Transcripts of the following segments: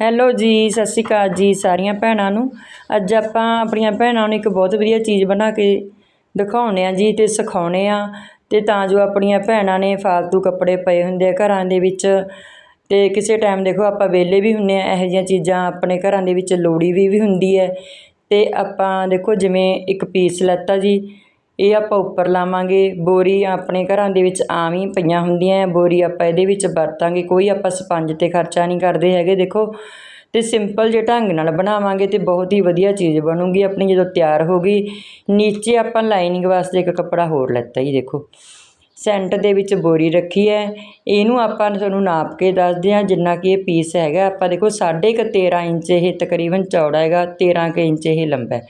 Hello ਜੀ, ਸਤਿ ਸ਼੍ਰੀ ਅਕਾਲ ਜੀ ਸਾਰੀਆਂ ਭੈਣਾਂ ਨੂੰ। ਅੱਜ ਆਪਾਂ ਆਪਣੀਆਂ ਭੈਣਾਂ ਨੂੰ ਇੱਕ ਬਹੁਤ ਵਧੀਆ ਚੀਜ਼ ਬਣਾ ਕੇ ਦਿਖਾਉਂਦੇ ਆ ਜੀ ਅਤੇ ਸਿਖਾਉਂਦੇ ਆ ਅਤੇ ਤਾਂ ਜੋ ਆਪਣੀਆਂ ਭੈਣਾਂ ਨੇ ਫਾਲਤੂ ਕੱਪੜੇ ਪਏ ਹੁੰਦੇ ਆ ਘਰਾਂ ਦੇ ਵਿੱਚ। ਅਤੇ ਕਿਸੇ ਟਾਈਮ ਦੇਖੋ, ਆਪਾਂ ਵਿਹਲੇ ਵੀ ਹੁੰਦੇ ਆ ਇਹੋ ਜਿਹੀਆਂ ਚੀਜ਼ਾਂ ਆਪਣੇ ਘਰਾਂ ਦੇ ਵਿੱਚ ਲੋੜੀ ਵੀ ਵੀ ਹੁੰਦੀ ਹੈ। ਅਤੇ ਆਪਾਂ ਦੇਖੋ, ਜਿਵੇਂ ਇੱਕ ਪੀਸ ਲੈਤਾ ਜੀ ਇਹ ਆਪਾਂ ਉੱਪਰ ਲਾਵਾਂਗੇ। ਬੋਰੀ ਆਪਣੇ ਘਰਾਂ ਦੇ ਵਿੱਚ ਆਮ ਹੀ ਪਈਆਂ ਹੁੰਦੀਆਂ ਆ ਬੋਰੀ ਆਪਾਂ ਇਹਦੇ ਵਿੱਚ ਵਰਤਾਂਗੇ। ਕੋਈ ਆਪਾਂ ਸਪੰਜ 'ਤੇ ਖਰਚਾ ਨਹੀਂ ਕਰਦੇ ਹੈਗੇ, ਦੇਖੋ। ਅਤੇ ਸਿੰਪਲ ਜੇ ਢੰਗ ਨਾਲ ਬਣਾਵਾਂਗੇ ਅਤੇ ਬਹੁਤ ਹੀ ਵਧੀਆ ਚੀਜ਼ ਬਣੂਗੀ ਆਪਣੀ ਜਦੋਂ ਤਿਆਰ ਹੋ ਗਈ। ਨੀਚੇ ਆਪਾਂ ਲਾਈਨਿੰਗ ਵਾਸਤੇ ਇੱਕ ਕੱਪੜਾ ਹੋਰ ਲੈਤਾ ਜੀ, ਦੇਖੋ। ਸੈਂਟਰ ਦੇ ਵਿੱਚ ਬੋਰੀ ਰੱਖੀ ਹੈ ਇਹਨੂੰ ਆਪਾਂ ਤੁਹਾਨੂੰ ਨਾਪ ਕੇ ਦੱਸਦੇ ਹਾਂ ਜਿੰਨਾ ਕਿ ਇਹ ਪੀਸ ਹੈਗਾ। ਆਪਾਂ ਦੇਖੋ, ਸਾਢੇ ਕੁ ਤੇਰ੍ਹਾਂ ਇੰਚ ਇਹ ਤਕਰੀਬਨ ਚੌੜਾ ਹੈਗਾ ਤੇਰ੍ਹਾਂ ਕੁ ਇੰਚ ਇਹ ਲੰਬਾ ਹੈ।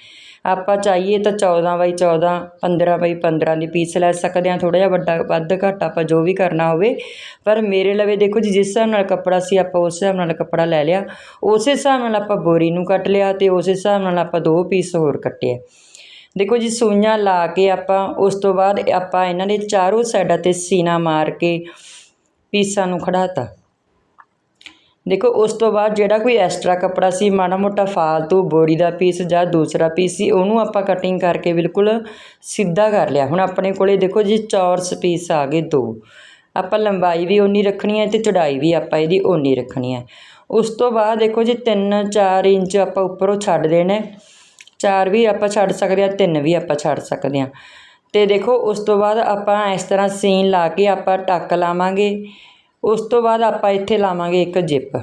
ਆਪਾਂ ਚਾਹੀਏ ਤਾਂ 14 ਬਾਈ 14 15 ਬਾਈ 15 ਦੀ ਪੀਸ ਲੈ ਸਕਦੇ ਹਾਂ। ਥੋੜ੍ਹਾ ਜਿਹਾ ਵੱਡਾ, ਵੱਧ ਘੱਟ ਆਪਾਂ ਜੋ ਵੀ ਕਰਨਾ ਹੋਵੇ। ਪਰ ਮੇਰੇ ਲਵੇ ਦੇਖੋ ਜੀ, ਜਿਸ ਹਿਸਾਬ ਨਾਲ ਕੱਪੜਾ ਸੀ, ਆਪਾਂ ਉਸ ਹਿਸਾਬ ਨਾਲ ਕੱਪੜਾ ਲੈ ਲਿਆ। ਉਸੇ ਹਿਸਾਬ ਨਾਲ ਆਪਾਂ ਬੋਰੀ ਨੂੰ ਕੱਟ ਲਿਆ ਅਤੇ ਉਸੇ ਹਿਸਾਬ ਨਾਲ ਆਪਾਂ ਦੋ ਪੀਸ ਹੋਰ ਕੱਟੇ ਦੇਖੋ ਜੀ, ਸੂਈਆਂ ਲਾ ਕੇ ਆਪਾਂ, ਉਸ ਤੋਂ ਬਾਅਦ ਆਪਾਂ ਇਹਨਾਂ ਦੇ ਚਾਰੋਂ ਸਾਈਡਾਂ 'ਤੇ ਸੀਨਾ ਮਾਰ ਕੇ ਪੀਸਾਂ ਨੂੰ ਖੜਾਤਾ ਦੇਖੋ, ਉਸ ਤੋਂ ਬਾਅਦ ਜਿਹੜਾ ਕੋਈ ਐਕਸਟਰਾ ਕੱਪੜਾ ਸੀ, ਮਾੜਾ ਮੋਟਾ ਫਾਲਤੂ ਬੋਰੀ ਦਾ ਪੀਸ ਜਾਂ ਦੂਸਰਾ ਪੀਸ ਸੀ, ਉਹਨੂੰ ਆਪਾਂ ਕਟਿੰਗ ਕਰਕੇ ਬਿਲਕੁਲ ਸਿੱਧਾ ਕਰ ਲਿਆ। ਹੁਣ ਆਪਣੇ ਕੋਲੇ ਦੇਖੋ ਜੀ, ਚੌਰਸ ਪੀਸ ਆ ਗਏ ਦੋ। ਆਪਾਂ ਲੰਬਾਈ ਵੀ ਓਨੀ ਰੱਖਣੀ ਹੈ ਅਤੇ ਚੌੜਾਈ ਵੀ ਆਪਾਂ ਇਹਦੀ ਓਨੀ ਰੱਖਣੀ ਹੈ। ਉਸ ਤੋਂ ਬਾਅਦ ਦੇਖੋ ਜੀ 3-4 ਇੰਚ ਆਪਾਂ ਉੱਪਰੋਂ ਛੱਡ ਦੇਣਾ ਚਾਰ ਵੀ ਆਪਾਂ ਛੱਡ ਸਕਦੇ ਹਾਂ, ਤਿੰਨ ਵੀ ਆਪਾਂ ਛੱਡ ਸਕਦੇ ਹਾਂ। ਅਤੇ ਦੇਖੋ, ਉਸ ਤੋਂ ਬਾਅਦ ਆਪਾਂ ਇਸ ਤਰ੍ਹਾਂ ਸੀਨ ਲਾ ਕੇ ਆਪਾਂ ਟੱਕ ਲਾਵਾਂਗੇ। ਉਸ ਤੋਂ ਬਾਅਦ ਆਪਾਂ ਇੱਥੇ ਲਾਵਾਂਗੇ ਇੱਕ ਜਿੱਪ।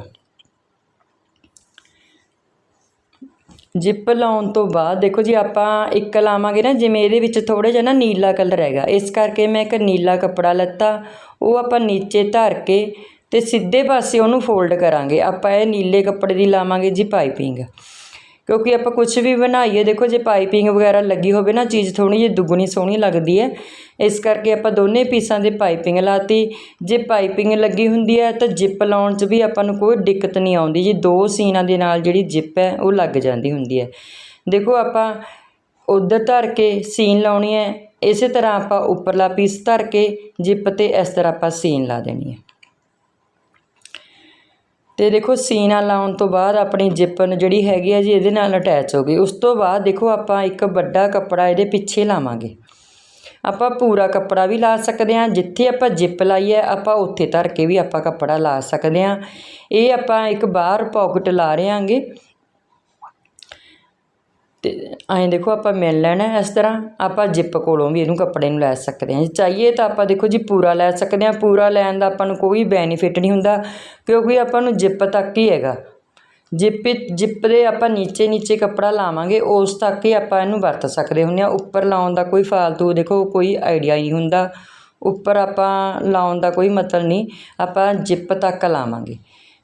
ਜਿੱਪ ਲਾਉਣ ਤੋਂ ਬਾਅਦ ਦੇਖੋ ਜੀ, ਆਪਾਂ ਇੱਕ ਲਾਵਾਂਗੇ ਨਾ, ਜਿਵੇਂ ਇਹਦੇ ਵਿੱਚ ਥੋੜ੍ਹਾ ਜਿਹਾ ਨਾ ਨੀਲਾ ਕਲਰ ਹੈਗਾ। ਇਸ ਕਰਕੇ ਮੈਂ ਇੱਕ ਨੀਲਾ ਕੱਪੜਾ ਲੱਤਾ, ਉਹ ਆਪਾਂ ਨੀਚੇ ਧਰ ਕੇ ਅਤੇ ਸਿੱਧੇ ਪਾਸੇ ਉਹਨੂੰ ਫੋਲਡ ਕਰਾਂਗੇ। ਆਪਾਂ ਇਹ ਨੀਲੇ ਕੱਪੜੇ ਦੀ ਲਾਵਾਂਗੇ ਜੀ ਪਾਈਪਿੰਗ। ਕਿਉਂਕਿ ਆਪਾਂ ਕੁਝ ਵੀ ਬਣਾਈਏ, ਦੇਖੋ ਜੇ ਪਾਈਪਿੰਗ ਵਗੈਰਾ ਲੱਗੀ ਹੋਵੇ ਨਾ, ਚੀਜ਼ ਥੋੜ੍ਹੀ ਜਿਹੀ ਦੁੱਗਣੀ ਸੋਹਣੀ ਲੱਗਦੀ ਹੈ। ਇਸ ਕਰਕੇ ਆਪਾਂ ਦੋਨੇ ਪੀਸਾਂ ਦੇ ਪਾਈਪਿੰਗ ਲਾਤੀ। ਜੇ ਪਾਈਪਿੰਗ ਲੱਗੀ ਹੁੰਦੀ ਹੈ ਤਾਂ ਜਿੱਪ ਲਾਉਣ 'ਚ ਵੀ ਆਪਾਂ ਨੂੰ ਕੋਈ ਦਿੱਕਤ ਨਹੀਂ ਆਉਂਦੀ। ਜੀ ਦੋ ਸੀਨਾਂ ਦੇ ਨਾਲ ਜਿਹੜੀ ਜਿੱਪ ਹੈ, ਉਹ ਲੱਗ ਜਾਂਦੀ ਹੁੰਦੀ ਹੈ। ਦੇਖੋ ਆਪਾਂ ਉਧਰ ਧਰ ਕੇ ਸੀਨ ਲਾਉਣੀ ਹੈ। ਇਸੇ ਤਰ੍ਹਾਂ ਆਪਾਂ ਉੱਪਰਲਾ ਪੀਸ ਧਰ ਕੇ ਜਿੱਪ 'ਤੇ ਇਸ ਤਰ੍ਹਾਂ ਆਪਾਂ ਸੀਨ ਲਾ ਦੇਣੀ ਹੈ। ਅਤੇ ਦੇਖੋ ਸੀਨਾ ਲਾਉਣ ਤੋਂ ਬਾਅਦ ਆਪਣੀ ਜਿੱਪਨ ਜਿਹੜੀ ਹੈਗੀ ਆ ਜੀ ਇਹਦੇ ਨਾਲ ਅਟੈਚ ਹੋ ਗਈ। ਉਸ ਤੋਂ ਬਾਅਦ ਦੇਖੋ ਆਪਾਂ ਇੱਕ ਵੱਡਾ ਕੱਪੜਾ ਇਹਦੇ ਪਿੱਛੇ ਲਾਵਾਂਗੇ। ਆਪਾਂ ਪੂਰਾ ਕੱਪੜਾ ਵੀ ਲਾ ਸਕਦੇ ਹਾਂ। ਜਿੱਥੇ ਆਪਾਂ ਜਿੱਪ ਲਾਈ ਹੈ, ਆਪਾਂ ਉੱਥੇ ਧਰ ਕੇ ਵੀ ਆਪਾਂ ਕੱਪੜਾ ਲਾ ਸਕਦੇ ਹਾਂ। ਇਹ ਆਪਾਂ ਇੱਕ ਬਾਹਰ ਪਾਕਟ ਲਾ ਰਹੇ ਹਾਂਗੇ। ਅਤੇ ਐਂ ਦੇਖੋ ਆਪਾਂ ਮਿਲ ਲੈਣਾ ਇਸ ਤਰ੍ਹਾਂ। ਆਪਾਂ ਜਿੱਪ ਕੋਲੋਂ ਵੀ ਇਹਨੂੰ ਕੱਪੜੇ ਨੂੰ ਲੈ ਸਕਦੇ ਹਾਂ। ਜੇ ਚਾਹੀਏ ਤਾਂ ਆਪਾਂ ਦੇਖੋ ਜੀ ਪੂਰਾ ਲੈ ਸਕਦੇ ਹਾਂ। ਪੂਰਾ ਲੈਣ ਦਾ ਆਪਾਂ ਨੂੰ ਕੋਈ ਬੈਨੀਫਿਟ ਨਹੀਂ ਹੁੰਦਾ, ਕਿਉਂਕਿ ਆਪਾਂ ਨੂੰ ਜਿੱਪ ਤੱਕ ਹੀ ਹੈਗਾ। ਜਿੱਪ ਜਿੱਪ ਦੇ ਆਪਾਂ ਨੀਚੇ ਨੀਚੇ ਕੱਪੜਾ ਲਾਵਾਂਗੇ, ਉਸ ਤੱਕ ਹੀ ਆਪਾਂ ਇਹਨੂੰ ਵਰਤ ਸਕਦੇ ਹੁੰਦੇ ਹਾਂ। ਉੱਪਰ ਲਾਉਣ ਦਾ ਕੋਈ ਫਾਲਤੂ ਦੇਖੋ ਕੋਈ ਆਈਡੀਆ ਹੀ ਨਹੀਂ ਹੁੰਦਾ। ਉੱਪਰ ਆਪਾਂ ਲਾਉਣ ਦਾ ਕੋਈ ਮਤਲਬ ਨਹੀਂ। ਆਪਾਂ ਜਿੱਪ ਤੱਕ ਲਾਵਾਂਗੇ।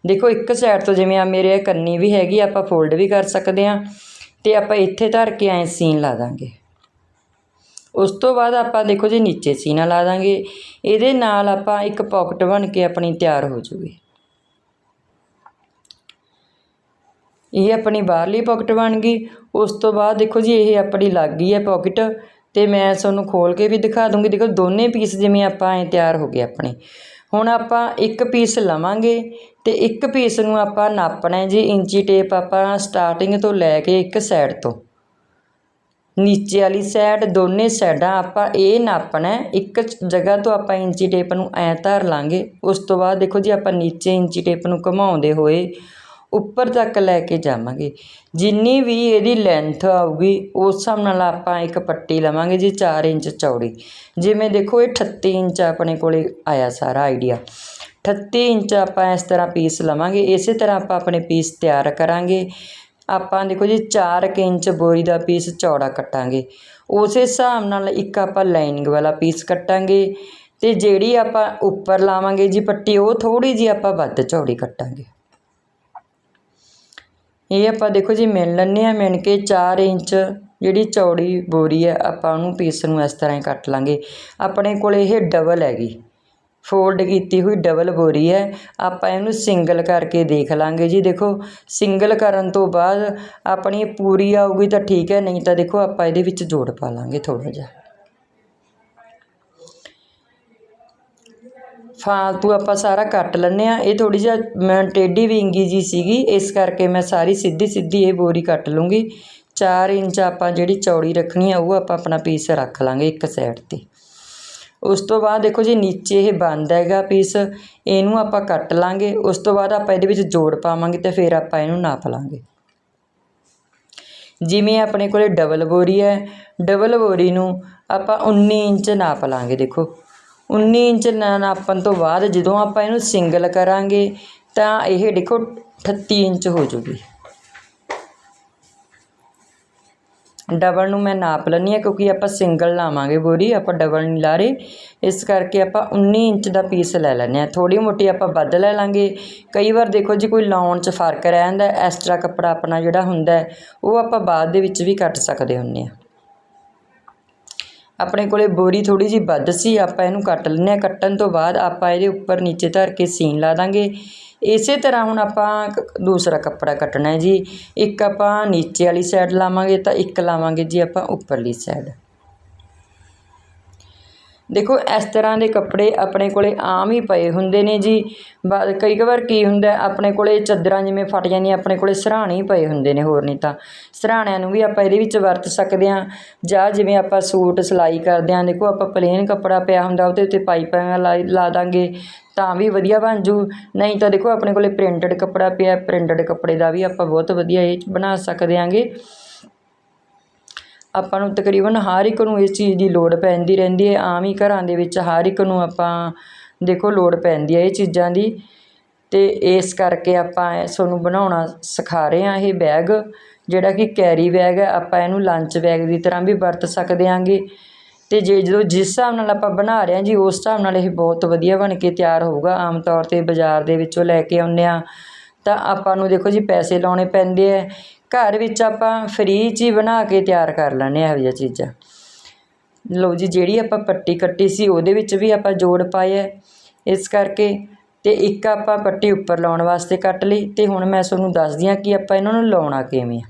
ਦੇਖੋ ਇੱਕ ਸਾਈਡ ਤੋਂ ਜਿਵੇਂ ਆ ਮੇਰੇ ਕੰਨੀ ਵੀ ਹੈਗੀ, ਆਪਾਂ ਫੋਲਡ ਵੀ ਕਰ ਸਕਦੇ ਹਾਂ। ਅਤੇ ਆਪਾਂ ਇੱਥੇ ਧਰ ਕੇ ਐਂ ਸੀਨ ਲਾ ਦਾਂਗੇ। ਉਸ ਤੋਂ ਬਾਅਦ ਆਪਾਂ ਦੇਖੋ ਜੀ ਨੀਚੇ ਸੀਨਾ ਲਾ ਦਾਂਗੇ। ਇਹਦੇ ਨਾਲ ਆਪਾਂ ਇੱਕ ਪਾਕਟ ਬਣ ਕੇ ਆਪਣੀ ਤਿਆਰ ਹੋ ਜੂਗੀ। ਇਹ ਆਪਣੀ ਬਾਹਰਲੀ ਪਾਕਟ ਬਣ ਗਈ। ਉਸ ਤੋਂ ਬਾਅਦ ਦੇਖੋ ਜੀ ਇਹ ਆਪਣੀ ਲੱਗ ਗਈ ਹੈ ਪਾਕਟ ਅਤੇ ਮੈਂ ਤੁਹਾਨੂੰ ਖੋਲ ਕੇ ਵੀ ਦਿਖਾ ਦੂੰਗੀ। ਦੇਖੋ ਦੋਨੇ ਪੀਸ ਜਿਵੇਂ ਆਪਾਂ ਐਂ ਤਿਆਰ ਹੋ ਗਏ ਆਪਣੇ। ਹੁਣ ਆਪਾਂ ਇੱਕ ਪੀਸ ਲਵਾਂਗੇ ਅਤੇ ਇੱਕ ਪੀਸ ਨੂੰ ਆਪਾਂ ਨਾਪਣਾ ਜੀ ਇੰਚੀ ਟੇਪ ਆਪਾਂ ਸਟਾਰਟਿੰਗ ਤੋਂ ਲੈ ਕੇ ਇੱਕ ਸਾਈਡ ਤੋਂ। ਨੀਚੇ ਵਾਲੀ ਸਾਈਡ ਦੋਨੇ ਸਾਈਡਾਂ ਆਪਾਂ ਇਹ ਨਾਪਣਾ ਇੱਕ ਜਗ੍ਹਾ ਤੋਂ ਆਪਾਂ ਇੰਚੀ ਟੇਪ ਨੂੰ ਐਂ ਧਰ ਲਾਂਗੇ, ਉਸ ਤੋਂ ਬਾਅਦ ਦੇਖੋ ਜੀ ਆਪਾਂ ਨੀਚੇ ਇੰਚੀ ਟੇਪ ਨੂੰ ਘੁਮਾਉਂਦੇ ਹੋਏ ਉੱਪਰ ਤੱਕ ਲੈ ਕੇ ਜਾਵਾਂਗੇ। ਜਿੰਨੀ ਵੀ ਇਹਦੀ ਲੈਂਥ ਆਊਗੀ, ਉਸ ਹਿਸਾਬ ਨਾਲ ਆਪਾਂ ਇੱਕ ਪੱਟੀ ਲਵਾਂਗੇ ਜੀ 4 ਇੰਚ ਚੌੜੀ। ਜਿਵੇਂ ਦੇਖੋ, ਇਹ 38 ਇੰਚ ਆਪਣੇ ਕੋਲੇ ਆਇਆ ਸਾਰਾ ਆਈਡੀਆ 38 ਇੰਚ ਆਪਾਂ ਇਸ ਤਰ੍ਹਾਂ ਪੀਸ ਲਵਾਂਗੇ। ਇਸੇ ਤਰ੍ਹਾਂ ਆਪਾਂ ਆਪਣੇ ਪੀਸ ਤਿਆਰ ਕਰਾਂਗੇ। ਆਪਾਂ ਦੇਖੋ ਜੀ 4 ਇੰਚ ਬੋਰੀ ਦਾ ਪੀਸ ਚੌੜਾ ਕੱਟਾਂਗੇ। ਉਸੇ ਹਿਸਾਬ ਨਾਲ ਇੱਕ ਆਪਾਂ ਲਾਈਨਿੰਗ ਵਾਲਾ ਪੀਸ ਕੱਟਾਂਗੇ ਅਤੇ ਜਿਹੜੀ ਆਪਾਂ ਉੱਪਰ ਲਾਵਾਂਗੇ ਜੀ ਪੱਟੀ, ਉਹ ਥੋੜ੍ਹੀ ਜਿਹੀ ਆਪਾਂ ਵੱਧ ਚੌੜੀ ਕੱਟਾਂਗੇ। ਇਹ ਆਪਾਂ ਦੇਖੋ ਜੀ ਮਿਣ ਲੈਂਦੇ ਹਾਂ ਮਿਣ ਕੇ 4 ਇੰਚ ਜਿਹੜੀ ਚੌੜੀ ਬੋਰੀ ਹੈ, ਆਪਾਂ ਉਹਨੂੰ ਪੀਸ ਨੂੰ ਇਸ ਤਰ੍ਹਾਂ ਹੀ ਕੱਟ ਲਾਂਗੇ। ਆਪਣੇ ਕੋਲ ਇਹ ਡਬਲ ਹੈਗੀ। ਫੋਲਡ ਕੀਤੀ ਹੋਈ ਡਬਲ ਬੋਰੀ ਹੈ। ਆਪਾਂ ਇਹਨੂੰ ਸਿੰਗਲ ਕਰਕੇ ਦੇਖ ਲਾਂਗੇ ਜੀ। ਦੇਖੋ ਸਿੰਗਲ ਕਰਨ ਤੋਂ ਬਾਅਦ ਆਪਣੀ ਪੂਰੀ ਆਊਗੀ ਤਾਂ ਠੀਕ ਹੈ, ਨਹੀਂ ਤਾਂ ਦੇਖੋ ਆਪਾਂ ਇਹਦੇ ਵਿੱਚ ਜੋੜ ਪਾ ਲਾਂਗੇ ਥੋੜ੍ਹਾ ਜਿਹਾ। ਫਾਲਤੂ ਆਪਾਂ ਸਾਰਾ ਕੱਟ ਲੈਂਦੇ ਹਾਂ। ਇਹ ਥੋੜ੍ਹੀ ਜਿਹਾ ਮੈਂ ਟੇਢੀ ਵਿੰਗੀ ਜੀ ਸੀਗੀ। ਇਸ ਕਰਕੇ ਮੈਂ ਸਾਰੀ ਸਿੱਧੀ ਸਿੱਧੀ ਇਹ ਬੋਰੀ ਕੱਟ ਲੂੰਗੀ। 4 ਇੰਚ ਆਪਾਂ ਜਿਹੜੀ ਚੌੜੀ ਰੱਖਣੀ ਆ, ਉਹ ਆਪਾਂ ਆਪਣਾ ਪੀਸ ਰੱਖ ਲਾਂਗੇ ਇੱਕ ਸਾਈਡ ਤੇ। ਉਸ ਤੋਂ ਬਾਅਦ ਦੇਖੋ ਜੀ, ਨੀਚੇ ਇਹ ਬੰਦ ਹੈਗਾ ਪੀਸ। ਇਹਨੂੰ ਆਪਾਂ ਕੱਟ ਲਾਂਗੇ। ਉਸ ਤੋਂ ਬਾਅਦ ਆਪਾਂ ਇਹਦੇ ਵਿੱਚ ਜੋੜ ਪਾਵਾਂਗੇ ਤੇ ਫਿਰ ਆਪਾਂ ਇਹਨੂੰ ਨਾਪ ਲਾਂਗੇ। ਜਿਵੇਂ ਆਪਣੇ ਕੋਲੇ ਡਬਲ ਬੋਰੀ ਹੈ, ਡਬਲ ਬੋਰੀ ਨੂੰ ਆਪਾਂ 19 ਇੰਚ ਨਾਪ ਲਾਂਗੇ ਦੇਖੋ। 19 ਇੰਚ ਨਾਪਣ ਤੋਂ ਬਾਅਦ ਜਦੋਂ ਆਪਾਂ ਇਹਨੂੰ ਸਿੰਗਲ ਕਰਾਂਗੇ ਤਾਂ ਇਹ ਦੇਖੋ 38 ਇੰਚ ਹੋ ਜੂਗੀ। ਡਬਲ ਨੂੰ ਮੈਂ ਨਾਪ ਲੈਂਦੀ ਹਾਂ ਕਿਉਂਕਿ ਆਪਾਂ ਸਿੰਗਲ ਲਾਵਾਂਗੇ ਬੋਰੀ, ਆਪਾਂ ਡਬਲ ਨਹੀਂ ਲਾ ਰਹੇ। ਇਸ ਕਰਕੇ ਆਪਾਂ 19 ਇੰਚ ਦਾ ਪੀਸ ਲੈ ਲੈਂਦੇ ਹਾਂ। ਥੋੜੀ ਮੋਟੀ ਆਪਾਂ ਵੱਧ ਲੈ ਲਾਂਗੇ। ਕਈ ਵਾਰ ਦੇਖੋ ਜੀ ਕੋਈ ਲਾਉਣ 'ਚ ਫ਼ਰਕ ਰਹਿ ਜਾਂਦਾ, ਐਕਸਟਰਾ ਕੱਪੜਾ ਆਪਣਾ ਜਿਹੜਾ ਹੁੰਦਾ, ਉਹ ਆਪਾਂ ਬਾਅਦ ਦੇ ਵਿੱਚ ਵੀ ਕੱਟ ਸਕਦੇ ਹੁੰਦੇ ਹਾਂ। ਆਪਣੇ ਕੋਲ ਬੋਰੀ ਥੋੜ੍ਹੀ ਜਿਹੀ ਵੱਧ ਸੀ, ਆਪਾਂ ਇਹਨੂੰ ਕੱਟ ਲੈਂਦੇ ਹਾਂ। ਕੱਟਣ ਤੋਂ ਬਾਅਦ ਆਪਾਂ ਇਹਦੇ ਉੱਪਰ ਨੀਚੇ ਧਰ ਕੇ ਸੀਨ ਲਾ ਦਾਂਗੇ। ਇਸੇ ਤਰ੍ਹਾਂ ਹੁਣ ਆਪਾਂ ਕ- ਦੂਸਰਾ ਕੱਪੜਾ ਕੱਟਣਾ ਜੀ। ਇੱਕ ਆਪਾਂ ਨੀਚੇ ਵਾਲੀ ਸਾਈਡ ਲਾਵਾਂਗੇ ਤਾਂ ਇੱਕ ਲਾਵਾਂਗੇ ਜੀ ਆਪਾਂ ਉੱਪਰਲੀ ਸਾਈਡ ਦੇਖੋ, ਇਸ ਤਰ੍ਹਾਂ ਦੇ ਕੱਪੜੇ ਆਪਣੇ ਕੋਲੇ ਆਮ ਹੀ ਪਏ ਹੁੰਦੇ ਨੇ ਜੀ। ਬਾ- ਕਈ ਵਾਰ ਕੀ ਹੁੰਦਾ, ਆਪਣੇ ਕੋਲੇ ਚਾਦਰਾਂ ਜਿਵੇਂ ਫਟ ਜਾਂਦੀਆਂ, ਆਪਣੇ ਕੋਲੇ ਸਰਾਣੇ ਹੀ ਪਏ ਹੁੰਦੇ ਨੇ ਹੋਰ ਨਹੀਂ ਤਾਂ। ਸਰਾਣਿਆਂ ਨੂੰ ਵੀ ਆਪਾਂ ਇਹਦੇ ਵਿੱਚ ਵਰਤ ਸਕਦੇ ਹਾਂ। ਜਾਂ ਜਿਵੇਂ ਆਪਾਂ ਸੂਟ ਸਿਲਾਈ ਕਰਦੇ ਹਾਂ, ਦੇਖੋ, ਆਪਾਂ ਪਲੇਨ ਕੱਪੜਾ ਪਿਆ ਹੁੰਦਾ, ਉਹਦੇ ਉੱਤੇ ਪਾਈਪਾਂ ਲਾ ਲਾ ਦਾਂਗੇ, ਤਾਂ ਵੀ ਵਧੀਆ ਬਣ ਜੂ। ਨਹੀਂ ਤਾਂ ਦੇਖੋ, ਆਪਣੇ ਕੋਲੇ ਪ੍ਰਿੰਟਡ ਕੱਪੜਾ ਪਿਆ ਪ੍ਰਿੰਟਡ ਕੱਪੜੇ ਦਾ ਵੀ ਆਪਾਂ ਬਹੁਤ ਵਧੀਆ ਇਹ ਬਣਾ ਸਕਦੇ ਆਂਗੇ ਆਪਾਂ ਨੂੰ ਤਕਰੀਬਨ ਹਰ ਇੱਕ ਨੂੰ ਇਸ ਚੀਜ਼ ਦੀ ਲੋੜ ਪੈਂਦੀ ਰਹਿੰਦੀ ਹੈ। ਆਮ ਹੀ ਘਰਾਂ ਦੇ ਵਿੱਚ ਹਰ ਇੱਕ ਨੂੰ ਆਪਾਂ ਦੇਖੋ ਲੋੜ ਪੈਂਦੀ ਹੈ ਇਹ ਚੀਜ਼ਾਂ ਦੀ। ਅਤੇ ਇਸ ਕਰਕੇ ਆਪਾਂ ਇਹ ਤੁਹਾਨੂੰ ਬਣਾਉਣਾ ਸਿਖਾ ਰਹੇ ਹਾਂ ਇਹ ਬੈਗ, ਜਿਹੜਾ ਕਿ ਕੈਰੀ ਬੈਗ ਹੈ। ਆਪਾਂ ਇਹਨੂੰ ਲੰਚ ਬੈਗ ਦੀ ਤਰ੍ਹਾਂ ਵੀ ਵਰਤ ਸਕਦੇ ਆਂਗੇ ਅਤੇ ਜੇ ਜਦੋਂ ਜਿਸ ਹਿਸਾਬ ਨਾਲ ਆਪਾਂ ਬਣਾ ਰਹੇ ਹਾਂ ਜੀ, ਉਸ ਹਿਸਾਬ ਨਾਲ ਇਹ ਬਹੁਤ ਵਧੀਆ ਬਣ ਕੇ ਤਿਆਰ ਹੋਊਗਾ। ਆਮ ਤੌਰ ਤੇ ਬਾਜ਼ਾਰ ਦੇ ਵਿੱਚੋਂ ਲੈ ਕੇ ਆਉਂਦੇ ਹਾਂ। ਤਾਂ ਆਪਾਂ ਨੂੰ ਦੇਖੋ ਜੀ ਪੈਸੇ ਲਾਉਣੇ ਪੈਂਦੇ ਹੈ। ਘਰ ਵਿੱਚ ਆਪਾਂ ਫ੍ਰੀ 'ਚ ਹੀ ਬਣਾ ਕੇ ਤਿਆਰ ਕਰ ਲੈਂਦੇ ਹਾਂ ਇਹੋ ਜਿਹੀਆਂ ਚੀਜ਼ਾਂ। ਲਓ ਜੀ, ਜਿਹੜੀ ਆਪਾਂ ਪੱਟੀ ਕੱਟੀ ਸੀ, ਉਹਦੇ ਵਿੱਚ ਵੀ ਆਪਾਂ ਜੋੜ ਪਾਏ ਹੈ। ਇਸ ਕਰਕੇ ਅਤੇ ਇੱਕ ਆਪਾਂ ਪੱਟੀ ਉੱਪਰ ਲਾਉਣ ਵਾਸਤੇ ਕੱਟ ਲਈ ਅਤੇ ਹੁਣ ਮੈਂ ਤੁਹਾਨੂੰ ਦੱਸਦੀ ਹਾਂ ਕਿ ਆਪਾਂ ਇਹਨਾਂ ਨੂੰ ਲਾਉਣਾ ਕਿਵੇਂ ਆ।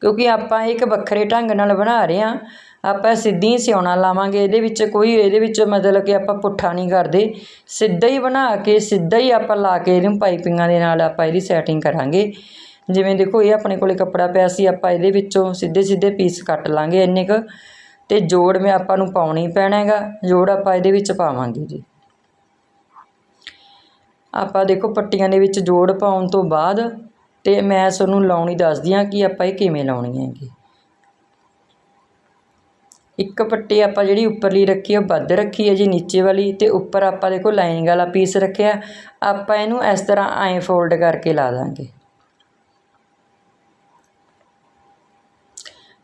ਕਿਉਂਕਿ ਆਪਾਂ ਇੱਕ ਵੱਖਰੇ ਢੰਗ ਨਾਲ ਬਣਾ ਰਹੇ ਹਾਂ, ਆਪਾਂ ਸਿੱਧੀ ਸਿਉਣਾ ਲਾਵਾਂਗੇ, ਇਹਦੇ ਵਿੱਚ ਕੋਈ, ਇਹਦੇ ਵਿੱਚ ਮਤਲਬ ਕਿ ਆਪਾਂ ਪੁੱਠਾ ਨਹੀਂ ਕਰਦੇ। ਸਿੱਧਾ ਹੀ ਬਣਾ ਕੇ, ਸਿੱਧਾ ਹੀ ਆਪਾਂ ਲਾ ਕੇ ਇਹਨੂੰ ਪਾਈਪਿੰਗਾਂ ਦੇ ਨਾਲ ਆਪਾਂ ਇਹਦੀ ਸੈਟਿੰਗ ਕਰਾਂਗੇ। ਜਿਵੇਂ ਦੇਖੋ ਇਹ ਆਪਣੇ ਕੋਲੇ ਕੱਪੜਾ ਪਿਆ ਸੀ, ਆਪਾਂ ਇਹਦੇ ਵਿੱਚੋਂ ਸਿੱਧੇ ਸਿੱਧੇ ਪੀਸ ਕੱਟ ਲਾਂਗੇ ਇੰਨੇ ਕੁ। ਤੇ ਜੋੜ ਮੈਂ ਆਪਾਂ ਨੂੰ ਪਾਉਣਾ ਹੀ ਪੈਣਾ ਹੈਗਾ, ਜੋੜ ਆਪਾਂ ਇਹਦੇ ਵਿੱਚ ਪਾਵਾਂਗੇ ਜੀ। ਆਪਾਂ ਦੇਖੋ ਪੱਟੀਆਂ ਦੇ ਵਿੱਚ ਜੋੜ ਪਾਉਣ ਤੋਂ ਬਾਅਦ ਤੇ ਮੈਂ ਤੁਹਾਨੂੰ ਲਾਉਣੀ ਦੱਸਦੀ ਹਾਂ ਕਿ ਆਪਾਂ ਇਹ ਕਿਵੇਂ ਲਾਉਣੀ ਹੈਗੀ। ਇੱਕ ਪੱਟੀ ਆਪਾਂ ਜਿਹੜੀ ਉੱਪਰਲੀ ਰੱਖੀ ਉਹ ਵੱਧ ਰੱਖੀ ਹੈ ਜੀ, ਨੀਚੇ ਵਾਲੀ। ਤੇ ਉੱਪਰ ਆਪਾਂ ਦੇਖੋ ਲਾਈਨਿੰਗ ਵਾਲਾ ਪੀਸ ਰੱਖਿਆ। ਆਪਾਂ ਇਹਨੂੰ ਇਸ ਤਰ੍ਹਾਂ ਐਂ ਫੋਲਡ ਕਰਕੇ ਲਾ ਦਾਂਗੇ।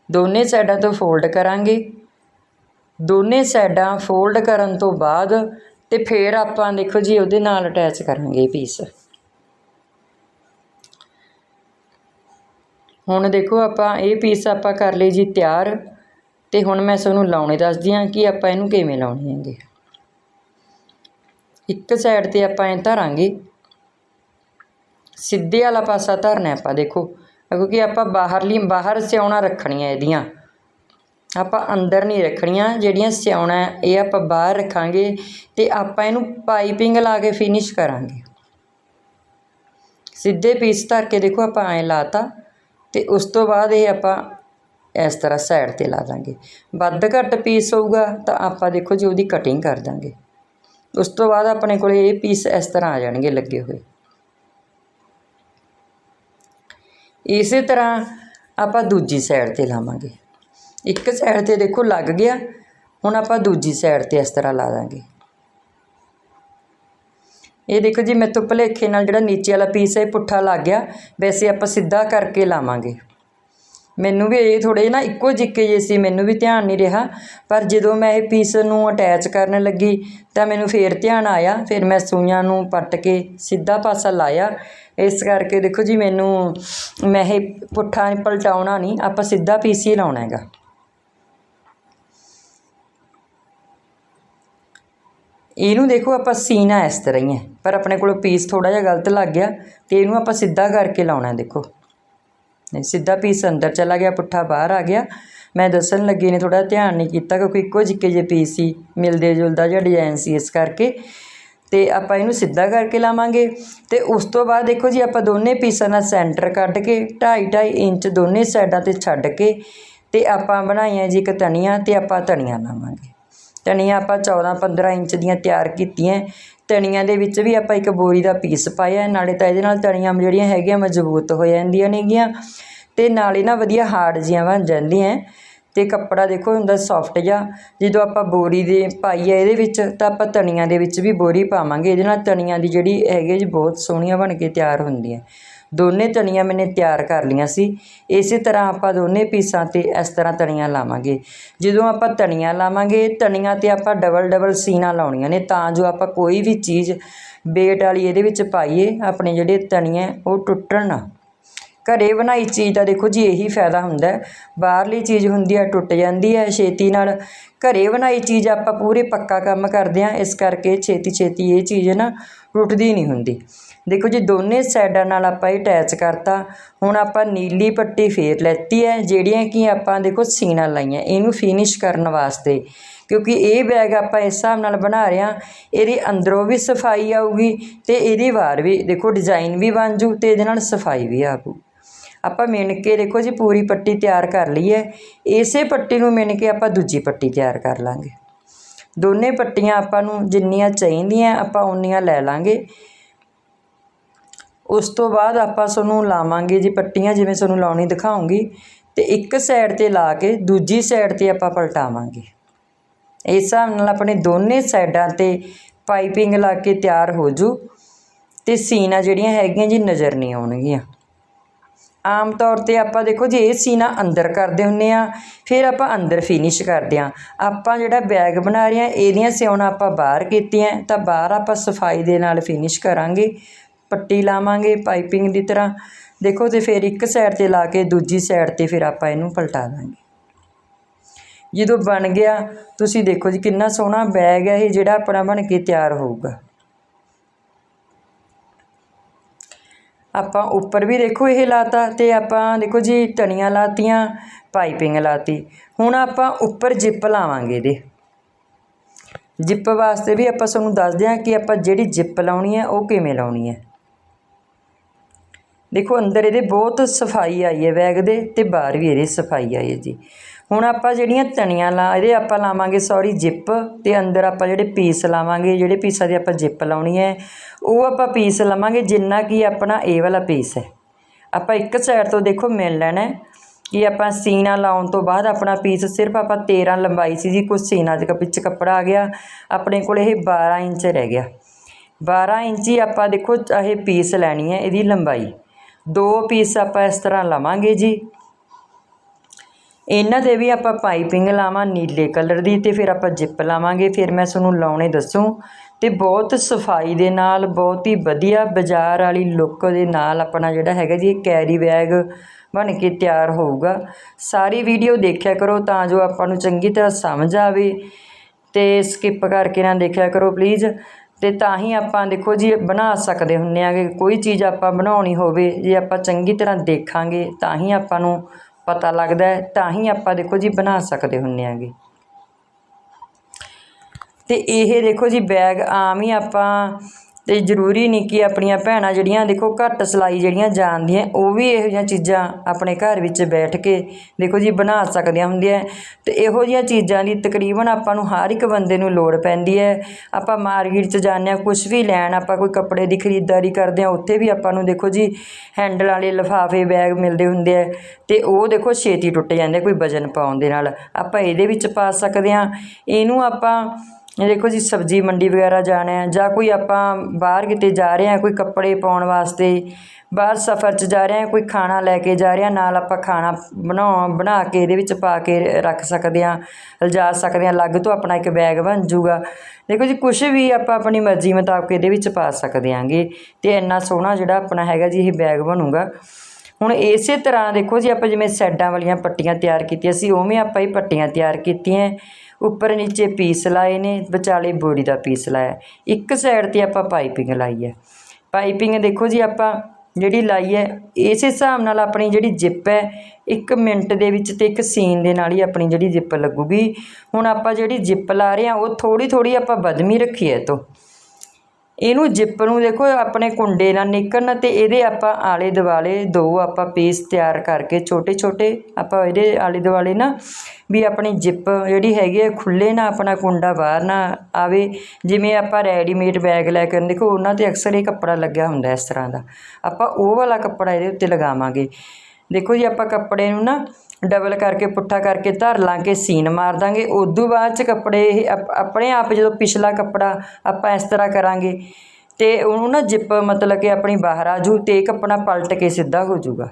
ਦੋਨੇ ਸਾਈਡਾਂ ਤੋਂ ਫੋਲਡ ਕਰਾਂਗੇ। ਦੋਨੇ ਸਾਈਡਾਂ ਫੋਲਡ ਕਰਨ ਤੋਂ ਬਾਅਦ ਤੇ ਫਿਰ ਆਪਾਂ ਦੇਖੋ ਜੀ ਉਹਦੇ ਨਾਲ ਅਟੈਚ ਕਰਾਂਗੇ ਇਹ ਪੀਸ ਹੁਣ ਦੇਖੋ ਆਪਾਂ ਇਹ ਪੀਸ ਆਪਾਂ ਕਰ ਲਈ ਜੀ ਤਿਆਰ ਤੇ ਹੁਣ ਮੈਂ ਤੁਹਾਨੂੰ ਲਾਉਣੇ ਦੱਸਦੀ ਹਾਂ ਕਿ ਆਪਾਂ ਇਹਨੂੰ ਕਿਵੇਂ ਲਾਉਣੇ ਹੈਗੇ। ਇੱਕ ਸਾਈਡ ਤੇ ਆਪਾਂ ਇਹ ਧਰਾਂਗੇ। ਸਿੱਧੇ ਵਾਲਾ ਪਾਸਾ ਧਰਨਾ ਆਪਾਂ ਦੇਖੋ। ਕਿਉਂਕਿ ਆਪਾਂ ਬਾਹਰਲੀ, ਬਾਹਰ ਸਿਉਣਾ ਰੱਖਣੀਆਂ ਇਹਦੀਆਂ। ਆਪਾਂ ਅੰਦਰ ਨਹੀਂ ਰੱਖਣੀਆਂ, ਜਿਹੜੀਆਂ ਸਿਉਣਾ ਇਹ ਆਪਾਂ ਬਾਹਰ ਰੱਖਾਂਗੇ ਤੇ ਆਪਾਂ ਇਹਨੂੰ ਪਾਈਪਿੰਗ ਲਾ ਕੇ ਫਿਨਿਸ਼ ਕਰਾਂਗੇ। ਸਿੱਧੇ ਪੀਸ ਧਰ ਕੇ ਦੇਖੋ ਆਪਾਂ ਐਂ ਲਾਤਾ ਤੇ ਉਸ ਤੋਂ ਬਾਅਦ ਇਹ ਆਪਾਂ ਇਸ ਤਰ੍ਹਾਂ ਸਾਈਡ ਤੇ ਲਾ ਦਾਂਗੇ। ਵੱਧ ਘੱਟ ਪੀਸ ਹੋਊਗਾ ਤਾਂ ਆਪਾਂ ਦੇਖੋ ਜੀ ਉਹਦੀ ਕਟਿੰਗ ਕਰ ਦਾਂਗੇ। ਉਸ ਤੋਂ ਬਾਅਦ ਆਪਣੇ ਕੋਲੇ ਇਹ ਪੀਸ ਇਸ ਤਰ੍ਹਾਂ ਆ ਜਾਣਗੇ ਲੱਗੇ ਹੋਏ। ਇਸੇ ਤਰ੍ਹਾਂ ਆਪਾਂ ਦੂਜੀ ਸਾਈਡ ਤੇ ਲਾਵਾਂਗੇ। ਇੱਕ ਸਾਈਡ ਤੇ ਦੇਖੋ ਲੱਗ ਗਿਆ, ਹੁਣ ਆਪਾਂ ਦੂਜੀ ਸਾਈਡ ਤੇ ਇਸ ਤਰ੍ਹਾਂ ਲਾ ਦਾਂਗੇ। ਇਹ ਦੇਖੋ ਜੀ, ਮੇਰੇ ਤੋਂ ਭੁਲੇਖੇ ਨਾਲ ਜਿਹੜਾ ਨੀਚੇ ਵਾਲਾ ਪੀਸ ਹੈ, ਇਹ ਪੁੱਠਾ ਲੱਗ ਗਿਆ। ਵੈਸੇ ਆਪਾਂ ਸਿੱਧਾ ਕਰਕੇ ਲਾਵਾਂਗੇ। ਮੈਨੂੰ ਵੀ ਇਹ ਥੋੜੇ ਨਾ ਇੱਕੋ ਜਿੱਕੇ ਜਿਹੇ ਸੀ, ਮੈਨੂੰ ਵੀ ਧਿਆਨ ਨਹੀਂ ਰਿਹਾ। ਪਰ ਜਦੋਂ ਮੈਂ ਇਹ ਪੀਸ ਨੂੰ ਅਟੈਚ ਕਰਨ ਲੱਗੀ, ਤਾਂ ਮੈਨੂੰ ਫੇਰ ਧਿਆਨ ਆਇਆ। ਫਿਰ ਮੈਂ ਸੂਈਆਂ ਨੂੰ ਪੱਟ ਕੇ ਸਿੱਧਾ ਪਾਸਾ ਲਾਇਆ। ਇਸ ਕਰਕੇ ਦੇਖੋ ਜੀ ਮੈਨੂੰ, ਮੈਂ ਇਹ ਪੁੱਠਾ ਪਲਟਾਉਣਾ ਨਹੀਂ, ਆਪਾਂ ਸਿੱਧਾ ਪੀਸ ਹੀ ਲਾਉਣਾ ਹੈਗਾ। ਇਹਨੂੰ ਦੇਖੋ ਆਪਾਂ ਸੀਨਾ ਇਸ ਤਰ੍ਹਾਂ ਹੀ ਹੈ, ਪਰ ਆਪਣੇ ਕੋਲ ਪੀਸ ਥੋੜਾ ਜਿਹਾ ਗਲਤ ਲੱਗ ਗਿਆ, ਤੇ ਇਹਨੂੰ ਆਪਾਂ ਸਿੱਧਾ ਕਰਕੇ ਲਾਉਣਾ ਦੇਖੋ। ਨਹੀਂ, ਸਿੱਧਾ ਪੀਸ ਅੰਦਰ ਚਲਾ ਗਿਆ, ਪੁੱਠਾ ਬਾਹਰ ਆ ਗਿਆ। ਮੈਂ ਦੱਸਣ ਲੱਗੀ ਨੇ ਥੋੜਾ ਧਿਆਨ ਨਹੀਂ ਕੀਤਾ, ਕਿਉਂਕਿ ਇੱਕੋ ਜਿੱਕੇ ਜੇ ਪੀਸ ਸੀ ਮਿਲਦੇ ਜੁਲਦਾ ਜਿਹਾ ਡਿਜ਼ਾਈਨ ਸੀ ਇਸ ਕਰਕੇ। ਤੇ ਆਪਾਂ ਇਹਨੂੰ ਸਿੱਧਾ ਕਰਕੇ ਲਾਵਾਂਗੇ। ਤੇ ਉਸ ਤੋਂ ਬਾਅਦ ਦੇਖੋ ਜੀ, ਆਪਾਂ ਦੋਨੇ ਪੀਸਾਂ ਦਾ ਸੈਂਟਰ ਕੱਢ ਕੇ 2.5 2.5 ਇੰਚ ਦੋਨੇ ਸਾਈਡਾਂ ਤੇ ਛੱਡ ਕੇ, ਤੇ ਆਪਾਂ ਬਣਾਈਆਂ ਜੀ ਇੱਕ ਤਣੀਆਂ ਤੇ ਆਪਾਂ ਤਣੀਆਂ ਲਾਵਾਂਗੇ। ਤਣੀਆਂ ਆਪਾਂ 14 15 ਇੰਚ ਦੀਆਂ ਤਿਆਰ ਕੀਤੀਆਂ। ਤਣੀਆਂ ਦੇ ਵਿੱਚ ਵੀ ਆਪਾਂ ਇੱਕ ਬੋਰੀ ਦਾ ਪੀਸ ਪਾਇਆ ਨਾਲੇ ਤਾਂ ਇਹਦੇ ਨਾਲ ਤਣੀਆਂ ਜਿਹੜੀਆਂ ਹੈਗੀਆਂ ਮਜ਼ਬੂਤ ਹੋ ਜਾਂਦੀਆਂ ਨੇਗੀਆਂ ਤੇ ਨਾਲੇ ਨਾ ਵਧੀਆ ਹਾਰਡ ਜੀਆਂ ਬਣ ਜਾਂਦੀਆਂ ਤੇ ਕੱਪੜਾ ਦੇਖੋ ਹੁੰਦਾ ਸੌਫਟ ਜਿਹਾ। ਜਦੋਂ ਆਪਾਂ ਬੋਰੀ ਦੇ ਪਾਈ ਹੈ ਇਹਦੇ ਵਿੱਚ ਤਾਂ ਆਪਾਂ ਤਣੀਆਂ ਦੇ ਵਿੱਚ ਵੀ ਬੋਰੀ ਪਾਵਾਂਗੇ। ਇਹਦੇ ਨਾਲ ਤਣੀਆਂ ਦੀ ਜਿਹੜੀ ਹੈਗੀ ਜੀ ਬਹੁਤ ਸੋਹਣੀਆਂ ਬਣ ਕੇ ਤਿਆਰ ਹੁੰਦੀਆਂ ਦੋਨੇ ਤਣੀਆਂ ਮੈਨੇ ਤਿਆਰ ਕਰ ਲੀਆਂ ਸੀ। ਇਸੇ ਤਰ੍ਹਾਂ ਆਪਾਂ ਦੋਨੇ ਪੀਸਾਂ ਤੇ ਇਸ ਤਰ੍ਹਾਂ ਤਣੀਆਂ ਲਾਵਾਂਗੇ। ਜਦੋਂ ਆਪਾਂ ਤਣੀਆਂ ਲਾਵਾਂਗੇ ਤਣੀਆਂ ਤੇ ਆਪਾਂ ਡਬਲ ਡਬਲ ਸੀਨਾ ਲਾਉਣੀਆਂ ਨੇ ਤਾਂ ਜੋ ਆਪਾਂ ਕੋਈ ਵੀ ਚੀਜ਼ ਬੇਟ ਵਾਲੀ ਇਹਦੇ ਵਿੱਚ ਪਾਈਏ, ਆਪਣੇ ਜਿਹੜੇ ਤਣੀਆਂ ਉਹ ਟੁੱਟਣ। ਨਾ ਘਰੇ ਬਣਾਈ ਚੀਜ਼ ਦਾ ਦੇਖੋ ਜੀ ਇਹੀ ਫਾਇਦਾ ਹੁੰਦਾ ਬਾਹਰਲੀ ਚੀਜ਼ ਹੁੰਦੀ ਹੈ, ਟੁੱਟ ਜਾਂਦੀ ਹੈ ਛੇਤੀ ਨਾਲ। ਘਰੇ ਬਣਾਈ ਚੀਜ਼ ਆਪਾਂ ਪੂਰੇ ਪੱਕਾ ਕੰਮ ਕਰਦੇ ਹਾਂ, ਇਸ ਕਰਕੇ ਛੇਤੀ ਛੇਤੀ ਇਹ ਚੀਜ਼ ਨਾ ਟੁੱਟਦੀ ਨਹੀਂ ਹੁੰਦੀ। ਦੇਖੋ ਜੀ, ਦੋਨੇ ਸਾਈਡਾਂ ਨਾਲ ਆਪਾਂ ਇਹ ਅਟੈਚ ਕਰਤਾ। ਹੁਣ ਆਪਾਂ ਨੀਲੀ ਪੱਟੀ ਫੇਰ ਲੈਤੀ ਹੈ, ਜਿਹੜੀਆਂ ਕਿ ਆਪਾਂ ਦੇਖੋ ਸੀਨਾ ਲਾਈਆਂ, ਇਹਨੂੰ ਫਿਨਿਸ਼ ਕਰਨ ਵਾਸਤੇ। ਕਿਉਂਕਿ ਇਹ ਬੈਗ ਆਪਾਂ ਇਸ ਹਿਸਾਬ ਨਾਲ ਬਣਾ ਰਹੇ ਹਾਂ, ਇਹਦੇ ਅੰਦਰੋਂ ਵੀ ਸਫ਼ਾਈ ਆਊਗੀ ਤੇ ਇਹਦੀ ਵਾਰ ਵੀ ਦੇਖੋ ਡਿਜ਼ਾਈਨ ਵੀ ਬਣ ਜੂ ਤੇ ਇਹਦੇ ਨਾਲ ਸਫ਼ਾਈ ਵੀ ਆਊ। ਆਪਾਂ ਮਿਣ ਕੇ ਦੇਖੋ ਜੀ, ਪੂਰੀ ਪੱਟੀ ਤਿਆਰ ਕਰ ਲਈ ਹੈ। ਇਸੇ ਪੱਟੀ ਨੂੰ ਮਿਣ ਕੇ ਆਪਾਂ ਦੂਜੀ ਪੱਟੀ ਤਿਆਰ ਕਰ ਲਾਂਗੇ। ਦੋਨੇ ਪੱਟੀਆਂ ਆਪਾਂ ਨੂੰ ਜਿੰਨੀਆਂ ਚਾਹੀਦੀਆਂ, ਆਪਾਂ ਉਨੀਆਂ ਲੈ ਲਾਂਗੇ। ਉਸ ਤੋਂ ਬਾਅਦ ਆਪਾਂ ਤੁਹਾਨੂੰ ਲਾਵਾਂਗੇ ਜੀ ਪੱਟੀਆਂ, ਜਿਵੇਂ ਤੁਹਾਨੂੰ ਲਾਉਣੀ ਦਿਖਾਉਂਗੀ। ਅਤੇ ਇੱਕ ਸਾਈਡ ਤੇ ਲਾ ਕੇ ਦੂਜੀ ਸਾਈਡ ਤੇ ਆਪਾਂ ਪਲਟਾਵਾਂਗੇ। ਇਸ ਹਿਸਾਬ ਨਾਲ ਆਪਣੇ ਦੋਨੇ ਸਾਈਡਾਂ ਤੇ ਪਾਈਪਿੰਗ ਲਾ ਕੇ ਤਿਆਰ ਹੋ ਜੂ ਤੇ ਸੀਨਾ ਜਿਹੜੀਆਂ ਹੈਗੀਆਂ ਜੀ ਨਜ਼ਰ ਨਹੀਂ ਆਉਣਗੀਆਂ। ਆਮ ਤੌਰ ਤੇ ਆਪਾਂ ਦੇਖੋ ਜੀ, ਇਹ ਸੀਨਾ ਅੰਦਰ ਕਰਦੇ ਹੁੰਨੇ ਆ, ਫਿਰ ਆਪਾਂ ਅੰਦਰ ਫਿਨਿਸ਼ ਕਰਦੇ ਆ। ਆਪਾਂ ਜਿਹੜਾ ਬੈਗ ਬਣਾ ਰਹੇ ਆ, ਇਹਦੀਆਂ ਸਿਉਣਾ ਆਪਾਂ ਬਾਹਰ ਕੀਤੀਆਂ, ਤਾਂ ਬਾਹਰ ਆਪਾਂ ਸਫ਼ਾਈ ਦੇ ਨਾਲ ਫਿਨਿਸ਼ ਕਰਾਂਗੇ। ਪੱਟੀ ਲਾਵਾਂਗੇ ਪਾਈਪਿੰਗ ਦੀ ਤਰ੍ਹਾਂ। ਦੇਖੋ ਤੇ ਫਿਰ ਇੱਕ ਸਾਈਡ ਤੇ ਲਾ ਕੇ ਦੂਜੀ ਸਾਈਡ ਤੇ ਫਿਰ ਆਪਾਂ ਇਹਨੂੰ ਪਲਟਾ ਦਾਂਗੇ। ਜਦੋਂ ਬਣ ਗਿਆ, ਤੁਸੀਂ ਦੇਖੋ ਜੀ ਕਿੰਨਾ ਸੋਹਣਾ ਬੈਗ ਹੈ ਇਹ, ਜਿਹੜਾ ਆਪਣਾ ਬਣ ਕੇ ਤਿਆਰ ਹੋਊਗਾ। ਆਪਾਂ ਉੱਪਰ ਵੀ ਦੇਖੋ ਇਹ ਲਾਤਾ ਤੇ ਆਪਾਂ ਦੇਖੋ ਜੀ ਤਣੀਆਂ ਲਾਤੀਆਂ, ਪਾਈਪਿੰਗ ਲਾਤੀ। ਹੁਣ ਆਪਾਂ ਉੱਪਰ ਜਿੱਪ ਲਾਵਾਂਗੇ ਇਹਦੇ। ਜਿੱਪ ਵਾਸਤੇ ਵੀ ਆਪਾਂ ਤੁਹਾਨੂੰ ਦੱਸਦੇ ਹਾਂ ਕਿ ਆਪਾਂ ਜਿਹੜੀ ਜਿੱਪ ਲਾਉਣੀ ਹੈ ਉਹ ਕਿਵੇਂ ਲਾਉਣੀ ਹੈ। ਦੇਖੋ, ਅੰਦਰ ਇਹਦੇ ਬਹੁਤ ਸਫ਼ਾਈ ਆਈ ਹੈ ਬੈਗ ਦੇ ਤੇ ਬਾਹਰ ਵੀ ਇਹਦੇ ਸਫ਼ਾਈ ਆਈ ਹੈ ਜੀ। ਹੁਣ ਆਪਾਂ ਜਿਹੜੀਆਂ ਤਣੀਆਂ ਲਾ, ਇਹਦੇ ਆਪਾਂ ਲਾਵਾਂਗੇ ਸੌਰੀ ਜਿੱਪ ਤੇ ਅੰਦਰ ਆਪਾਂ ਜਿਹੜੇ ਪੀਸ ਲਾਵਾਂਗੇ, ਜਿਹੜੇ ਪੀਸਾਂ ਦੀ ਆਪਾਂ ਜਿੱਪ ਲਾਉਣੀ ਹੈ, ਉਹ ਆਪਾਂ ਪੀਸ ਲਵਾਂਗੇ ਜਿੰਨਾ ਕਿ ਆਪਣਾ ਇਹ ਵਾਲਾ ਪੀਸ ਹੈ। ਆਪਾਂ ਇੱਕ ਸਾਈਡ ਤੋਂ ਦੇਖੋ ਮਿਲ ਲੈਣਾ ਕਿ ਆਪਾਂ ਸੀਨਾ ਲਾਉਣ ਤੋਂ ਬਾਅਦ ਆਪਣਾ ਪੀਸ ਸਿਰਫ ਆਪਾਂ 13 ਲੰਬਾਈ ਸੀ ਜੀ ਕੁਝ ਸੀਨਾ ਦੇ ਵਿੱਚ ਕੱਪੜਾ ਆ ਗਿਆ, ਆਪਣੇ ਕੋਲ ਇਹ 12 ਇੰਚ ਰਹਿ ਗਿਆ। 12 ਇੰਚੀ ਆਪਾਂ ਦੇਖੋ ਇਹ ਪੀਸ ਲੈਣੀ ਹੈ ਇਹਦੀ ਲੰਬਾਈ। ਦੋ ਪੀਸ ਆਪਾਂ ਇਸ ਤਰ੍ਹਾਂ ਲਵਾਂਗੇ ਜੀ। ਇਹਨਾਂ ਦੇ ਵੀ ਆਪਾਂ ਪਾਈਪਿੰਗ ਲਾਵਾਂ ਨੀਲੇ ਕਲਰ ਦੀ ਤੇ ਫਿਰ ਆਪਾਂ ਜਿੱਪ ਲਾਵਾਂਗੇ, ਫਿਰ ਮੈਂ ਤੁਹਾਨੂੰ ਲਾਉਣੇ ਦੱਸੂ। ਤੇ ਬਹੁਤ ਸਫ਼ਾਈ ਦੇ ਨਾਲ, ਬਹੁਤ ਹੀ ਵਧੀਆ ਬਾਜ਼ਾਰ ਵਾਲੀ ਲੁੱਕ ਦੇ ਨਾਲ ਆਪਣਾ ਜਿਹੜਾ ਹੈਗਾ ਜੀ ਕੈਰੀ ਬੈਗ ਬਣ ਕੇ ਤਿਆਰ ਹੋਊਗਾ। ਸਾਰੀ ਵੀਡੀਓ ਦੇਖਿਆ ਕਰੋ ਤਾਂ ਜੋ ਆਪਾਂ ਨੂੰ ਚੰਗੀ ਤਰ੍ਹਾਂ ਸਮਝ ਆਵੇ। ਤੇ ਸਕਿਪ ਕਰਕੇ ਨਾ ਦੇਖਿਆ ਕਰੋ ਪਲੀਜ਼ ਅਤੇ ਤਾਂ ਹੀ ਆਪਾਂ ਦੇਖੋ ਜੀ, ਬਣਾ ਸਕਦੇ ਹੁੰਦੇ ਆਗੇ ਕੋਈ ਚੀਜ਼ ਆਪਾਂ ਬਣਾਉਣੀ ਹੋਵੇ, ਜੇ ਆਪਾਂ ਚੰਗੀ ਤਰ੍ਹਾਂ ਦੇਖਾਂਗੇ, ਤਾਂ ਹੀ ਆਪਾਂ ਨੂੰ ਪਤਾ ਲੱਗਦਾ ਤਾਂ ਹੀ ਆਪਾਂ ਦੇਖੋ ਜੀ, ਬਣਾ ਸਕਦੇ ਹੁੰਦੇ ਆਗੇ। ਅਤੇ ਇਹ ਦੇਖੋ ਜੀ, ਬੈਗ ਆਮ ਹੀ ਆਪਾਂ ਅਤੇ ਜ਼ਰੂਰੀ ਨਹੀਂ ਕਿ ਆਪਣੀਆਂ ਭੈਣਾਂ ਜਿਹੜੀਆਂ, ਦੇਖੋ ਘੱਟ ਸਿਲਾਈ ਜਿਹੜੀਆਂ ਜਾਣਦੀਆਂ, ਉਹ ਵੀ ਇਹੋ ਜਿਹੀਆਂ ਚੀਜ਼ਾਂ ਆਪਣੇ ਘਰ ਵਿੱਚ ਬੈਠ ਕੇ, ਦੇਖੋ ਜੀ, ਬਣਾ ਸਕਦੀਆਂ ਹੁੰਦੀਆਂ। ਅਤੇ ਇਹੋ ਜਿਹੀਆਂ ਚੀਜ਼ਾਂ ਦੀ ਤਕਰੀਬਨ ਆਪਾਂ ਨੂੰ ਹਰ ਇੱਕ ਬੰਦੇ ਨੂੰ ਲੋੜ ਪੈਂਦੀ ਹੈ। ਆਪਾਂ ਮਾਰਕੀਟ 'ਚ ਜਾਂਦੇ ਹਾਂ, ਕੁਛ ਵੀ ਲੈਣ, ਆਪਾਂ ਕੋਈ ਕੱਪੜੇ ਦੀ ਖਰੀਦਦਾਰੀ ਕਰਦੇ ਹਾਂ, ਉੱਥੇ ਵੀ ਆਪਾਂ ਨੂੰ ਦੇਖੋ ਜੀ, ਹੈਂਡਲ ਵਾਲੇ ਲਿਫਾਫੇ, ਬੈਗ ਮਿਲਦੇ ਹੁੰਦੇ ਆ। ਅਤੇ ਉਹ ਦੇਖੋ ਛੇਤੀ ਟੁੱਟ ਜਾਂਦੇ, ਕੋਈ ਵਜਨ ਪਾਉਣ ਦੇ ਨਾਲ। ਆਪਾਂ ਇਹਦੇ ਵਿੱਚ ਪਾ ਸਕਦੇ ਹਾਂ। ਇਹਨੂੰ ਆਪਾਂ ਇਹ ਦੇਖੋ ਜੀ ਸਬਜ਼ੀ ਮੰਡੀ ਵਗੈਰਾ ਜਾਣਾ ਹੈ ਜਾਂ ਕੋਈ ਆਪਾਂ ਬਾਹਰ ਕਿਤੇ ਜਾ ਰਹੇ ਹਾਂ, ਕੋਈ ਕੱਪੜੇ ਪਾਉਣ ਵਾਸਤੇ, ਬਾਹਰ ਸਫ਼ਰ 'ਚ ਜਾ ਰਹੇ ਹਾਂ, ਕੋਈ ਖਾਣਾ ਲੈ ਕੇ ਜਾ ਰਹੇ ਹਾਂ, ਨਾਲ ਆਪਾਂ ਖਾਣਾ ਬਣਾ ਬਣਾ ਕੇ ਇਹਦੇ ਵਿੱਚ ਪਾ ਕੇ ਰੱਖ ਸਕਦੇ ਹਾਂ, ਲਿਜਾ ਸਕਦੇ ਹਾਂ, ਅਲੱਗ ਤੋਂ ਆਪਣਾ ਇੱਕ ਬੈਗ ਬਣ ਜੂਗਾ ਦੇਖੋ ਜੀ ਕੁਝ ਵੀ ਆਪਾਂ ਆਪਣੀ ਮਰਜ਼ੀ ਮੁਤਾਬਕ ਇਹਦੇ ਵਿੱਚ ਪਾ ਸਕਦੇ ਆਂਗੇ ਤੇ ਇੰਨਾ ਸੋਹਣਾ ਜਿਹੜਾ ਆਪਣਾ ਹੈਗਾ ਜੀ, ਇਹ ਬੈਗ ਬਣੂਗਾ। ਹੁਣ ਇਸੇ ਤਰ੍ਹਾਂ ਦੇਖੋ ਜੀ, ਆਪਾਂ ਜਿਵੇਂ ਸਾਈਡਾਂ ਵਾਲੀਆਂ ਪੱਟੀਆਂ ਤਿਆਰ ਕੀਤੀਆਂ ਸੀ, ਉਵੇਂ ਆਪਾਂ ਇਹ ਪੱਟੀਆਂ ਤਿਆਰ ਕੀਤੀਆਂ। ਉੱਪਰ ਨੀਚੇ ਪੀਸ ਲਾਏ ਨੇ, ਵਿਚਾਲੇ ਬੋਰੀ ਦਾ ਪੀਸ ਲਾਇਆ। ਇੱਕ ਸਾਈਡ ਤੇ ਆਪਾਂ ਪਾਈਪਿੰਗ ਲਾਈ ਹੈ। ਪਾਈਪਿੰਗ ਦੇਖੋ ਜੀ, ਆਪਾਂ ਜਿਹੜੀ ਲਾਈ ਹੈ, ਇਸ ਹਿਸਾਬ ਨਾਲ ਆਪਣੀ ਜਿਹੜੀ ਜਿੱਪ ਹੈ 1 ਮਿੰਟ ਦੇ ਵਿੱਚ ਤੇ ਇੱਕ ਸੀਨ ਦੇ ਨਾਲ ਹੀ ਆਪਣੀ ਜਿਹੜੀ ਜਿੱਪ ਲੱਗੂਗੀ। ਹੁਣ ਆਪਾਂ ਜਿਹੜੀ ਜਿੱਪ ਲਾ ਰਹੇ ਹਾਂ, ਉਹ ਥੋੜੀ ਥੋੜੀ ਆਪਾਂ ਬਦਮੀ ਰੱਖੀ ਹੈ ਤੋਂ ਇਹਨੂੰ ਜਿੱਪ ਨੂੰ ਦੇਖੋ, ਆਪਣੇ ਕੁੰਡੇ ਨਾਲ ਨਿਕਲਣ ਅਤੇ ਇਹਦੇ ਆਪਾਂ ਆਲੇ ਦੁਆਲੇ ਦੋ ਆਪਾਂ ਪੀਸ ਤਿਆਰ ਕਰਕੇ ਛੋਟੇ ਛੋਟੇ ਆਪਾਂ ਇਹਦੇ ਆਲੇ ਦੁਆਲੇ ਨਾ ਵੀ ਆਪਣੀ ਜਿੱਪ ਜਿਹੜੀ ਹੈਗੀ ਹੈ ਖੁੱਲੇ ਨਾ, ਆਪਣਾ ਕੁੰਡਾ ਬਾਹਰ ਨਾ ਆਵੇ। ਜਿਵੇਂ ਆਪਾਂ ਰੈਡੀਮੇਡ ਬੈਗ ਲੈ ਕੇ ਦੇਖੋ ਉਹਨਾਂ ਤੇ ਅਕਸਰ ਇਹ ਕੱਪੜਾ ਲੱਗਿਆ ਹੁੰਦਾ ਇਸ ਤਰ੍ਹਾਂ ਦਾ। ਆਪਾਂ ਉਹ ਵਾਲਾ ਕੱਪੜਾ ਇਹਦੇ ਉੱਤੇ ਲਗਾਵਾਂਗੇ। ਦੇਖੋ ਜੀ, ਆਪਾਂ ਕੱਪੜੇ ਨੂੰ ਨਾ ਡਬਲ ਕਰਕੇ ਪੁੱਠਾ ਕਰਕੇ ਧਰ ਲਾਂਗੇ, ਸੀਨ ਮਾਰ ਦਾਂਗੇ। ਉਦੋਂ ਬਾਅਦ ਚ ਕੱਪੜੇ ਇਹ ਆਪਣੇ ਆਪ ਜਦੋਂ ਪਿਛਲਾ ਕੱਪੜਾ ਆਪਾਂ ਇਸ ਤਰ੍ਹਾਂ ਕਰਾਂਗੇ, ਤੇ ਉਹਨੂੰ ਨਾ ਜਿੱਪ ਮਤਲਬ ਕਿ ਆਪਣੀ ਬਾਹਰ ਆ ਜੂ, ਤੇ ਇਹ ਕੱਪੜਾ ਪਲਟ ਕੇ ਸਿੱਧਾ ਹੋ ਜਾਊਗਾ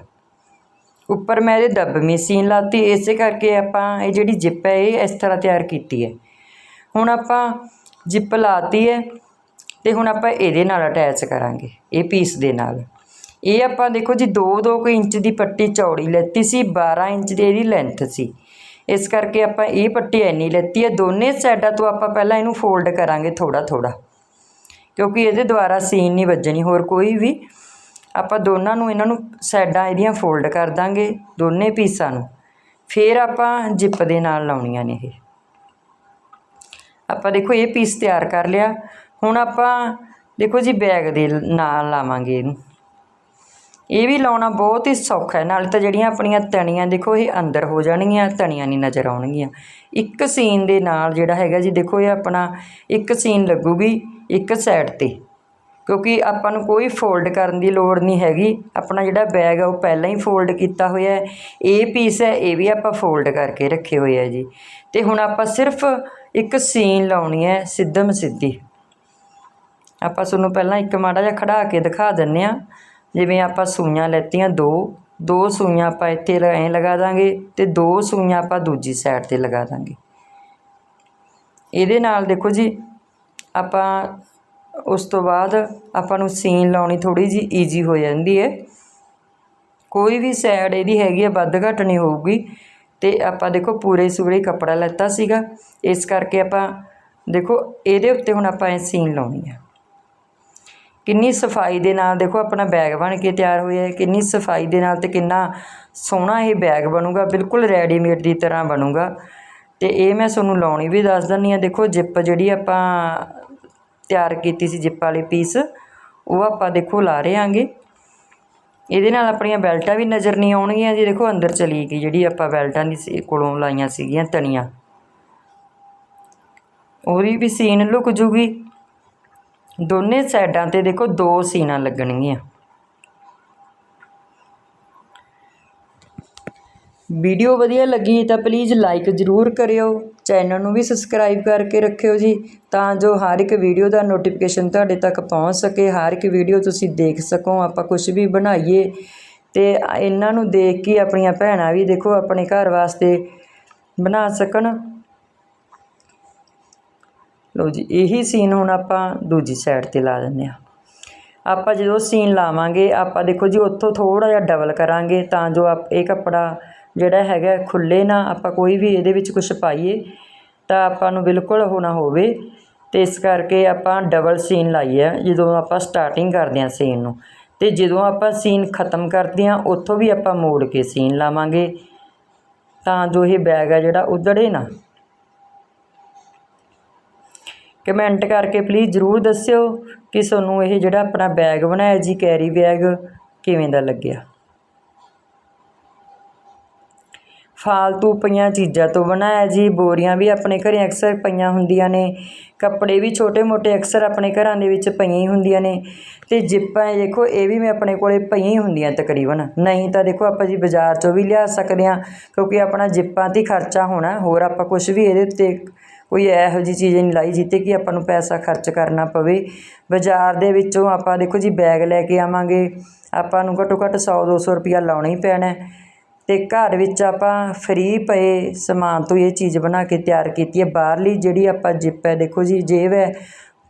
ਉੱਪਰ ਮੈਂ ਇਹਦੇ ਦੱਬਵੀਂ ਸੀਨ ਲਾਤੀ, ਇਸੇ ਕਰਕੇ ਆਪਾਂ ਇਹ ਜਿਹੜੀ ਜਿੱਪ ਹੈ, ਇਹ ਇਸ ਤਰ੍ਹਾਂ ਤਿਆਰ ਕੀਤੀ ਹੈ। ਹੁਣ ਆਪਾਂ ਜਿੱਪ ਲਾਤੀ ਹੈ, ਤੇ ਹੁਣ ਆਪਾਂ ਇਹਦੇ ਨਾਲ ਅਟੈਚ ਕਰਾਂਗੇ, ਇਹ ਪੀਸ ਦੇ ਨਾਲ। ਇਹ ਆਪਾਂ ਦੇਖੋ ਜੀ 2-2 ਇੰਚ ਦੀ ਪੱਟੀ ਚੌੜੀ ਲੈਤੀ ਸੀ 12 ਇੰਚ ਦੀ ਇਹਦੀ ਲੈਂਥ ਸੀ। ਇਸ ਕਰਕੇ ਆਪਾਂ ਇਹ ਪੱਟੀ ਇੰਨੀ ਲੈਤੀ ਹੈ, ਦੋਨੇ ਸਾਈਡਾਂ ਤੋਂ ਆਪਾਂ ਪਹਿਲਾਂ ਇਹਨੂੰ ਫੋਲਡ ਕਰਾਂਗੇ ਥੋੜਾ ਥੋੜਾ ਕਿਉਂਕਿ ਇਹਦੇ ਦੁਆਰਾ ਸੀਨ ਨਹੀਂ ਵੱਜਣੀ, ਹੋਰ ਕੋਈ ਵੀ। ਆਪਾਂ ਦੋਨਾਂ ਨੂੰ, ਇਹਨਾਂ ਨੂੰ ਸਾਈਡਾਂ ਇਹਦੀਆਂ ਫੋਲਡ ਕਰ ਦਾਂਗੇ, ਦੋਨੇ ਪੀਸਾਂ ਨੂੰ। ਫਿਰ ਆਪਾਂ ਜਿੱਪ ਦੇ ਨਾਲ ਲਾਉਣੀਆਂ ਨੇ ਇਹ। ਆਪਾਂ ਦੇਖੋ ਇਹ ਪੀਸ ਤਿਆਰ ਕਰ ਲਿਆ। ਹੁਣ ਆਪਾਂ ਦੇਖੋ ਜੀ ਬੈਗ ਦੇ ਨਾਲ ਲਾਵਾਂਗੇ ਇਹਨੂੰ। ਇਹ ਵੀ ਲਾਉਣਾ ਬਹੁਤ ਹੀ ਸੌਖਾ ਹੈ। ਨਾਲ ਤਾਂ ਜਿਹੜੀਆਂ ਆਪਣੀਆਂ ਤਣੀਆਂ, ਦੇਖੋ ਇਹ ਅੰਦਰ ਹੋ ਜਾਣਗੀਆਂ, ਤਣੀਆਂ ਨਹੀਂ ਨਜ਼ਰ ਆਉਣਗੀਆਂ। ਇੱਕ ਸੀਨ ਦੇ ਨਾਲ ਜਿਹੜਾ ਹੈਗਾ ਜੀ, ਦੇਖੋ ਇਹ ਆਪਣਾ ਇੱਕ ਸੀਨ ਲੱਗੂਗੀ ਇੱਕ ਸਾਈਡ ਤੇ। ਕਿਉਂਕਿ ਆਪਾਂ ਨੂੰ ਕੋਈ ਫੋਲਡ ਕਰਨ ਦੀ ਲੋੜ ਨਹੀਂ ਹੈਗੀ। ਆਪਣਾ ਜਿਹੜਾ ਬੈਗ ਹੈ ਉਹ ਪਹਿਲਾਂ ਹੀ ਫੋਲਡ ਕੀਤਾ ਹੋਇਆ ਹੈ। ਇਹ ਪੀਸ ਹੈ, ਇਹ ਵੀ ਆਪਾਂ ਫੋਲਡ ਕਰਕੇ ਰੱਖੇ ਹੋਏ ਹੈ ਜੀ। ਤੇ ਹੁਣ ਆਪਾਂ ਸਿਰਫ ਇੱਕ ਸੀਨ ਲਾਉਣੀ ਹੈ, ਸਿੱਧਮ ਸਿੱਧੀ। ਆਪਾਂ ਤੁਹਾਨੂੰ ਪਹਿਲਾਂ ਇੱਕ ਮਾੜਾ ਜਿਹਾ ਖੜਾ ਕੇ ਦਿਖਾ ਦਿੰਨੇ ਆ ਜਿਵੇਂ ਆਪਾਂ ਸੂਈਆਂ ਲੈਤੀਆਂ ਦੋ ਦੋ ਸੂਈਆਂ ਆਪਾਂ ਇੱਥੇ ਐਂ ਲਗਾ ਦਾਂਗੇ ਤੇ ਦੋ ਸੂਈਆਂ ਆਪਾਂ ਦੂਜੀ ਸਾਈਡ ਤੇ ਲਗਾ ਦਾਂਗੇ। ਇਹਦੇ ਨਾਲ ਦੇਖੋ ਜੀ, ਆਪਾਂ ਉਸ ਤੋਂ ਬਾਅਦ ਆਪਾਂ ਨੂੰ ਸੀਨ ਲਾਉਣੀ ਥੋੜੀ ਜੀ ਈਜ਼ੀ ਹੋ ਜਾਂਦੀ ਹੈ। ਕੋਈ ਵੀ ਸਾਈਡ ਇਹਦੀ ਹੈਗੀ ਆ ਵੱਧ ਘੱਟ ਨਹੀਂ ਹੋਊਗੀ। ਤੇ ਆਪਾਂ ਦੇਖੋ ਪੂਰੇ ਸੂਰੇ ਕੱਪੜਾ ਲੈਤਾ ਸੀਗਾ। ਇਸ ਕਰਕੇ ਆਪਾਂ ਦੇਖੋ ਇਹਦੇ ਉੱਤੇ ਹੁਣ ਆਪਾਂ ਇਹ ਸੀਨ ਲਾਉਣੀ ਆ। ਕਿੰਨੀ ਸਫ਼ਾਈ ਦੇ ਨਾਲ ਦੇਖੋ ਆਪਣਾ ਬੈਗ ਬਣ ਕੇ ਤਿਆਰ ਹੋਇਆ ਹੈ, ਕਿੰਨੀ ਸਫ਼ਾਈ ਦੇ ਨਾਲ ਤੇ ਕਿੰਨਾ ਸੋਹਣਾ ਇਹ ਬੈਗ ਬਣੂਗਾ, ਬਿਲਕੁਲ ਰੈਡੀਮੇਡ ਦੀ ਤਰ੍ਹਾਂ ਬਣੂਗਾ। ਤੇ ਇਹ ਮੈਂ ਤੁਹਾਨੂੰ ਲਾਉਣੀ ਵੀ ਦੱਸ ਦਿੰਨੀ ਆ ਦੇਖੋ ਜਿੱਪ ਜਿਹੜੀ ਆਪਾਂ ਤਿਆਰ ਕੀਤੀ ਸੀ ਜਿੱਪ ਵਾਲੀ ਪੀਸ ਉਹ ਆਪਾਂ ਦੇਖੋ ਲਾ ਰਹੇ ਆਂਗੇ ਇਹਦੇ ਨਾਲ ਆਪਣੀਆਂ ਬੈਲਟਾਂ ਵੀ ਨਜ਼ਰ ਨਹੀਂ ਆਉਣਗੀਆਂ ਜੀ, ਦੇਖੋ ਅੰਦਰ ਚਲੀ ਗਈ ਜਿਹੜੀ ਆਪਾਂ ਬੈਲਟਾਂ ਦੀ ਸੀ, ਕੋਲੋਂ ਲਾਈਆਂ ਸੀਗੀਆਂ ਤਣੀਆਂ। ਉਹਦੀ ਵੀ ਸੀਨ ਲੁਕ ਜੂਗੀ। ਦੋਨੇ ਸਾਈਡਾਂ ਤੇ ਦੇਖੋ ਦੋ ਸੀਨਾਂ ਲੱਗਣਗੀਆਂ। ਵੀਡੀਓ ਵਧੀਆ ਲੱਗੀ ਤਾਂ ਪਲੀਜ਼ ਲਾਈਕ ਜ਼ਰੂਰ ਕਰਿਓ। ਚੈਨਲ ਨੂੰ ਵੀ ਸਬਸਕ੍ਰਾਈਬ ਕਰਕੇ ਰੱਖਿਓ ਜੀ, ਤਾਂ ਜੋ ਹਰ ਇੱਕ ਵੀਡੀਓ ਦਾ ਨੋਟੀਫਿਕੇਸ਼ਨ ਤੁਹਾਡੇ ਤੱਕ ਪਹੁੰਚ ਸਕੇ। ਹਰ ਇੱਕ ਵੀਡੀਓ ਤੁਸੀਂ ਦੇਖ ਸਕੋ, ਆਪਾਂ ਕੁਝ ਵੀ ਬਣਾਈਏ। ਤੇ ਇਹਨਾਂ ਨੂੰ ਦੇਖ ਕੇ ਆਪਣੀਆਂ ਭੈਣਾਂ ਵੀ ਦੇਖੋ ਆਪਣੇ ਘਰ ਵਾਸਤੇ ਬਣਾ ਸਕਣ। ਲਓ ਜੀ, ਇਹੀ ਸੀਨ ਹੁਣ ਆਪਾਂ ਦੂਜੀ ਸਾਈਡ ਤੇ ਲਾ ਦਿੰਦੇ ਆ ਆਪਾਂ ਜਦੋਂ ਸੀਨ ਲਾਵਾਂਗੇ, ਆਪਾਂ ਦੇਖੋ ਜੀ, ਉੱਥੋਂ ਥੋੜਾ ਜਿਹਾ ਡਬਲ ਕਰਾਂਗੇ ਤਾਂ ਜੋ ਆਪ, ਇਹ ਕੱਪੜਾ ਜਿਹੜਾ ਹੈਗਾ ਖੁੱਲੇ ਨਾ, ਆਪਾਂ ਕੋਈ ਵੀ ਇਹਦੇ ਵਿੱਚ ਕੁਝ ਪਾਈਏ, ਤਾਂ ਆਪਾਂ ਨੂੰ ਬਿਲਕੁਲ ਉਹ ਨਾ ਹੋਵੇ। ਤੇ ਇਸ ਕਰਕੇ ਆਪਾਂ ਡਬਲ ਸੀਨ ਲਾਈ ਹੈ, ਜਦੋਂ ਆਪਾਂ ਸਟਾਰਟਿੰਗ ਕਰਦੇ ਹਾਂ ਸੀਨ ਨੂੰ। ਤੇ ਜਦੋਂ ਆਪਾਂ ਸੀਨ ਖਤਮ ਕਰਦੇ ਹਾਂ, ਉੱਥੋਂ ਵੀ ਆਪਾਂ ਮੋੜ ਕੇ ਸੀਨ ਲਾਵਾਂਗੇ। ਤਾਂ ਜੋ ਇਹ ਬੈਗ ਹੈ ਜਿਹੜਾ ਉਧੜੇ ਨਾ ਕਮੈਂਟ ਕਰਕੇ ਪਲੀਜ਼ ਜ਼ਰੂਰ ਦੱਸਿਓ ਕਿ ਤੁਹਾਨੂੰ ਇਹ ਜਿਹੜਾ ਆਪਣਾ ਬੈਗ ਬਣਾਇਆ ਜੀ ਕੈਰੀ ਬੈਗ ਕਿਵੇਂ ਦਾ ਲੱਗਿਆ? ਫਾਲਤੂ ਪਈਆਂ ਚੀਜ਼ਾਂ ਤੋਂ ਬਣਾਇਆ ਜੀ, ਬੋਰੀਆਂ ਵੀ ਆਪਣੇ ਘਰੇ ਅਕਸਰ ਪਈਆਂ ਹੁੰਦੀਆਂ ਨੇ, ਕੱਪੜੇ ਵੀ ਛੋਟੇ-ਮੋਟੇ ਅਕਸਰ ਆਪਣੇ ਘਰਾਂ ਦੇ ਵਿੱਚ ਪਈਆਂ ਹੀ ਹੁੰਦੀਆਂ ਨੇ, ਤੇ ਜਿੱਪਾਂ ਇਹ ਦੇਖੋ, ਇਹ ਵੀ ਮੈਂ ਆਪਣੇ ਕੋਲੇ ਪਈਆਂ ਹੀ ਹੁੰਦੀਆਂ ਤਕਰੀਬਨ, ਨਹੀਂ ਤਾਂ ਦੇਖੋ ਆਪਾਂ ਜੀ ਬਾਜ਼ਾਰ 'ਚੋਂ ਵੀ ਲਿਆ ਸਕਦੇ ਹਾਂ, ਕਿਉਂਕਿ ਆਪਣਾ ਜਿੱਪਾਂ 'ਤੇ ਹੀ ਖਰਚਾ ਹੋਣਾ, ਹੋਰ ਆਪਾਂ ਕੁਝ ਵੀ ਇਹਦੇ ਉੱਤੇ ਕੋਈ ਇਹੋ ਜਿਹੀ ਚੀਜ਼ ਨਹੀਂ ਲਾਈ ਜਿੱਤੇ ਕਿ ਆਪਾਂ ਨੂੰ ਪੈਸਾ ਖਰਚ ਕਰਨਾ ਪਵੇ। ਬਾਜ਼ਾਰ ਦੇ ਵਿੱਚੋਂ ਆਪਾਂ ਦੇਖੋ ਜੀ ਬੈਗ ਲੈ ਕੇ ਆਵਾਂਗੇ। ਆਪਾਂ ਨੂੰ ਘੱਟੋ ਘੱਟ 100 200 ਰੁਪਿਆ ਲਾਉਣਾ ਹੀ ਪੈਣਾ। ਹੈ। ਤੇ ਘਰ ਵਿੱਚ ਆਪਾਂ ਫ੍ਰੀ ਪਏ ਸਮਾਨ ਤੋਂ ਇਹ ਚੀਜ਼ ਬਣਾ ਕੇ ਤਿਆਰ ਕੀਤੀ ਹੈ। ਬਾਹਰਲੀ ਜਿਹੜੀ ਆਪਾਂ ਜਿੱਪ ਹੈ, ਦੇਖੋ ਜੀ ਜੇਬ ਹੈ,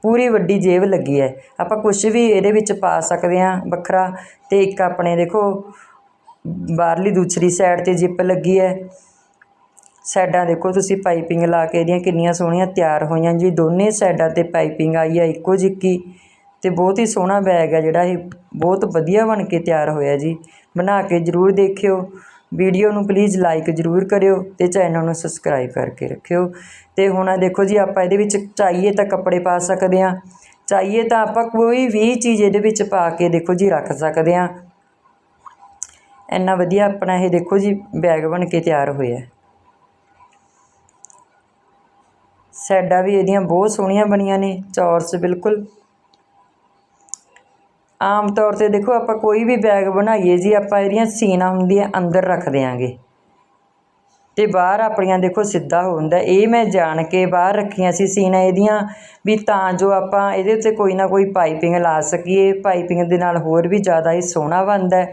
ਪੂਰੀ ਵੱਡੀ ਜੇਬ ਲੱਗੀ ਹੈ। ਆਪਾਂ ਕੁਝ ਵੀ ਇਹਦੇ ਵਿੱਚ ਪਾ ਸਕਦੇ ਹਾਂ ਵੱਖਰਾ। ਤੇ ਇੱਕ ਆਪਣੇ ਦੇਖੋ ਬਾਹਰਲੀ ਦੂਸਰੀ ਸਾਈਡ ਤੇ ਜਿੱਪ ਲੱਗੀ ਹੈ। ਸਾਈਡਾਂ ਦੇਖੋ ਤੁਸੀਂ ਪਾਈਪਿੰਗ ਲਾ ਕੇ ਇਹਦੀਆਂ ਕਿੰਨੀਆਂ ਸੋਹਣੀਆਂ ਤਿਆਰ ਹੋਈਆਂ ਜੀ। ਦੋਨੇ ਸਾਈਡਾਂ ਤੇ ਪਾਈਪਿੰਗ ਆਈ ਆ ਇੱਕੋ ਜਿੱਕੀ ਤੇ ਬਹੁਤ ਹੀ ਸੋਹਣਾ ਬੈਗ ਹੈ ਜਿਹੜਾ ਇਹ ਬਹੁਤ ਵਧੀਆ ਬਣ ਕੇ ਤਿਆਰ ਹੋਇਆ ਜੀ। ਬਣਾ ਕੇ ਜ਼ਰੂਰ ਦੇਖਿਓ। ਵੀਡੀਓ ਨੂੰ ਪਲੀਜ਼ ਲਾਈਕ ਜ਼ਰੂਰ ਕਰਿਓ ਤੇ ਚੈਨਲ ਨੂੰ ਸਬਸਕ੍ਰਾਈਬ ਕਰਕੇ ਰੱਖਿਓ। ਤੇ ਹੁਣ ਆ ਦੇਖੋ ਜੀ, ਆਪਾਂ ਇਹਦੇ ਵਿੱਚ ਚਾਹੀਏ ਤਾਂ ਕੱਪੜੇ ਪਾ ਸਕਦੇ ਹਾਂ। ਚਾਹੀਏ ਤਾਂ ਆਪਾਂ ਕੋਈ ਵੀ ਚੀਜ਼ ਇਹਦੇ ਵਿੱਚ ਪਾ ਕੇ ਦੇਖੋ ਜੀ, ਰੱਖ ਸਕਦੇ ਹਾਂ। ਇੰਨਾ ਵਧੀਆ ਆਪਣਾ ਇਹ ਦੇਖੋ ਜੀ, ਬੈਗ ਬਣ ਕੇ ਤਿਆਰ ਹੋਇਆ। ਸਾਈਡਾਂ ਵੀ ਇਹਦੀਆਂ ਬਹੁਤ ਸੋਹਣੀਆਂ ਬਣੀਆਂ ਨੇ, ਚੌਰਸ ਬਿਲਕੁਲ। ਆਮ ਤੌਰ ਤੇ ਦੇਖੋ, ਆਪਾਂ ਕੋਈ ਵੀ ਬੈਗ ਬਣਾਈਏ ਜੀ, ਆਪਾਂ ਇਹਦੀਆਂ ਸੀਨਾ ਹੁੰਦੀਆਂ ਅੰਦਰ ਰੱਖ ਦਿਆਂਗੇ। ਤੇ ਬਾਹਰ ਆਪਣੀਆਂ ਦੇਖੋ, ਸਿੱਧਾ ਹੋ ਹੁੰਦਾ ਇਹ ਮੈਂ ਜਾਣ ਕੇ ਬਾਹਰ ਰੱਖੀਆਂ ਸੀ ਸੀਨਾ ਇਹਦੀਆਂ, ਵੀ ਤਾਂ ਜੋ ਆਪਾਂ ਇਹਦੇ ਉੱਤੇ ਕੋਈ ਨਾ ਕੋਈ ਪਾਈਪਿੰਗ ਲਾ ਸਕੀਏ। ਪਾਈਪਿੰਗ ਦੇ ਨਾਲ ਹੋਰ ਵੀ ਜ਼ਿਆਦਾ ਹੀ ਸੋਹਣਾ ਬਣਦਾ। ਹੈ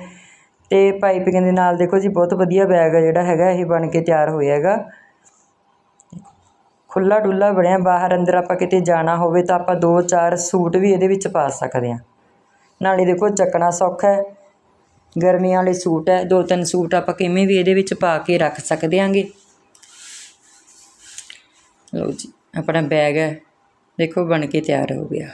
ਤੇ ਪਾਈਪਿੰਗ ਦੇ ਨਾਲ ਦੇਖੋ ਜੀ, ਬਹੁਤ ਵਧੀਆ ਬੈਗ ਜਿਹੜਾ ਹੈਗਾ, ਇਹ ਬਣ ਕੇ ਤਿਆਰ ਹੋਇਆ ਹੈਗਾ। ਖੁੱਲ੍ਹਾ ਡੁੱਲਾ ਬਣਿਆ ਬਾਹਰ, ਅੰਦਰ ਆਪਾਂ ਕਿਤੇ ਜਾਣਾ ਹੋਵੇ ਤਾਂ ਆਪਾਂ ਦੋ ਚਾਰ ਸੂਟ ਵੀ ਇਹਦੇ ਵਿੱਚ ਪਾ ਸਕਦੇ ਹਾਂ। ਨਾਲੇ ਦੇਖੋ ਚੱਕਣਾ ਸੌਖਾ ਹੈ। ਗਰਮੀਆਂ ਵਾਲੇ ਸੂਟ ਹੈ, ਦੋ ਤਿੰਨ ਸੂਟ ਆਪਾਂ ਕਿਵੇਂ ਵੀ ਇਹਦੇ ਵਿੱਚ ਪਾ ਕੇ ਰੱਖ ਸਕਦੇ ਆਂਗੇ ਲਓ ਜੀ, ਆਪਣਾ ਬੈਗ ਹੈ। ਦੇਖੋ ਬਣ ਕੇ ਤਿਆਰ ਹੋ ਗਿਆ।